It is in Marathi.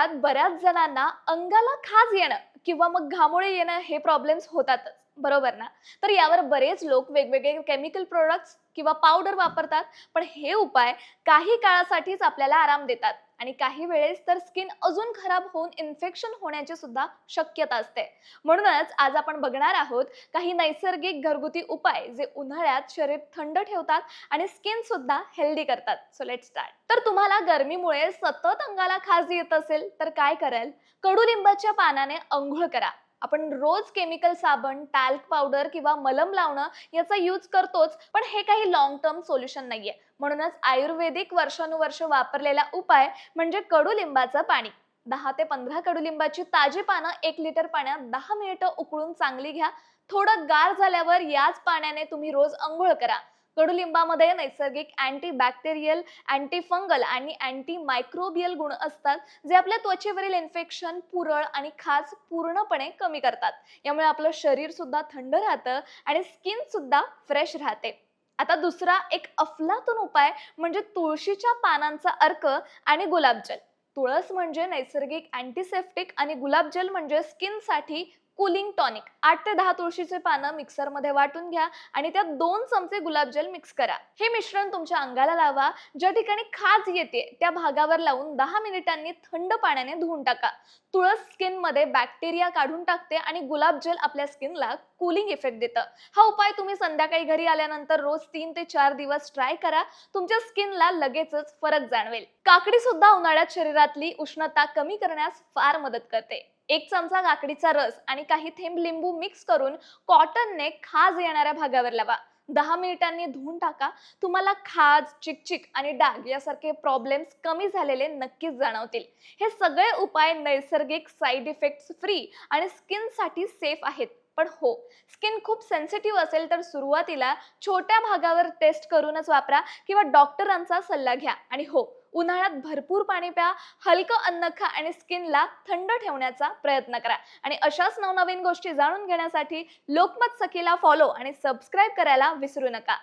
उन्हाळ्यात बऱ्याच जणांना अंगाला खाज येणं किंवा मग घामोळे येणं हे प्रॉब्लेम्स होतातच. बरोबर ना? तर यावर बरेच लोक वेगवेगळे केमिकल प्रोडक्ट्स किंवा पावडर वापरतात. पण हे उपाय काही काळासाठीच आपल्याला आराम देतात. आणि काही वेळेस तर स्किन अजून खराब होऊन इन्फेक्शन होण्याची सुद्धा शक्यता असते. म्हणूनच आज आपण बघणार आहोत काही नैसर्गिक घरगुती उपाय जे उन्हाळ्यात शरीर थंड ठेवतात आणि स्किन सुद्धा हेल्दी करतात. सो लेट स्टार्ट तर तुम्हाला गरमीमुळे सतत अंगाला खाज येत असेल तर काय कराल? कडुलिंबाच्या पानाने अंघोळ करा. आपण रोज केमिकल साबण टॅल्क पावडर किंवा मलम लावणं याचा यूज करतोच पण हे काही लॉंग टर्म सोल्युशन नाहीये. म्हणूनच आयुर्वेदिक वर्षानुवर्ष वापरलेला उपाय म्हणजे कडुलिंबाचं पाणी. दहा ते पंधरा कडुलिंबाची ताजी पानं एक लिटर पाण्यात दहा मिनिटं उकळून चांगली घ्या. थोडं गार झाल्यावर याच पाण्याने तुम्ही रोज आंघोळ करा. कडुलिंबामध्ये नैसर्गिक अँटी बॅक्टेरियल अँटी फंगल आणि अँटी मायक्रोबियल गुण असतात जे आपल्या त्वचेवरील इन्फेक्शन पुरळ आणि खाज पूर्णपणे कमी करतात. यामुळे आपलं शरीर सुद्धा थंड राहतं आणि स्किन सुद्धा फ्रेश राहते. आता दुसरा एक अफलातून उपाय म्हणजे तुळशीच्या पानांचा अर्क आणि गुलाबजल. तुळस म्हणजे नैसर्गिक अँटीसेप्टिक आणि गुलाबजल म्हणजे स्किनसाठी कुलिंग टॉनिक आठ ते दहा तुळशीचे पानं मिक्सरमध्ये वाटून घ्या आणि त्यात दोन चमचे गुलाबजल मिक्स करा. हे मिश्रण तुमच्या अंगाला लावा. ज्या ठिकाणी खाज येते त्या भागावर लावून दहा मिनिटांनी थंड पाण्याने धुवून टाका. तुळस स्किनमध्ये बॅक्टेरिया काढून टाकते आणि गुलाबजल आपल्या स्किनला कुलिंग इफेक्ट देतं. हा उपाय तुम्ही संध्याकाळी घरी आल्यानंतर रोज तीन ते चार दिवस ट्राय करा. तुमच्या स्किनला लगेचच फरक जाणवेल. काकडी सुद्धा उन्हाळ्यात शरीरातली उष्णता कमी करण्यास फार मदत करते. एक चमचा काकडीचा रस आणि काही थेंब लिंबू मिक्स करून कॉटनने खाज येणाऱ्या भागावर लावा. दहा मिनिटांनी धुवून टाका. तुम्हाला खाज चिकचिक आणि डाग यासारखे प्रॉब्लेम्स कमी झालेले नक्कीच जाणवतील. हे सगळे उपाय नैसर्गिक साईड इफेक्ट्स फ्री आणि स्किनसाठी सेफ आहेत. पण हो स्किन खूप सेन्सिटिव्ह असेल तर सुरुवातीला छोट्या भागावर टेस्ट करूनच वापरा किंवा डॉक्टरांचा सल्ला घ्या. आणि हो उन्हाळ्यात भरपूर पाणी प्या हलकं अन्न खा आणि स्किनला थंड ठेवण्याचा प्रयत्न करा. आणि अशाच नवनवीन गोष्टी जाणून घेण्यासाठी लोकमत सखीला फॉलो आणि सबस्क्राईब करायला विसरू नका.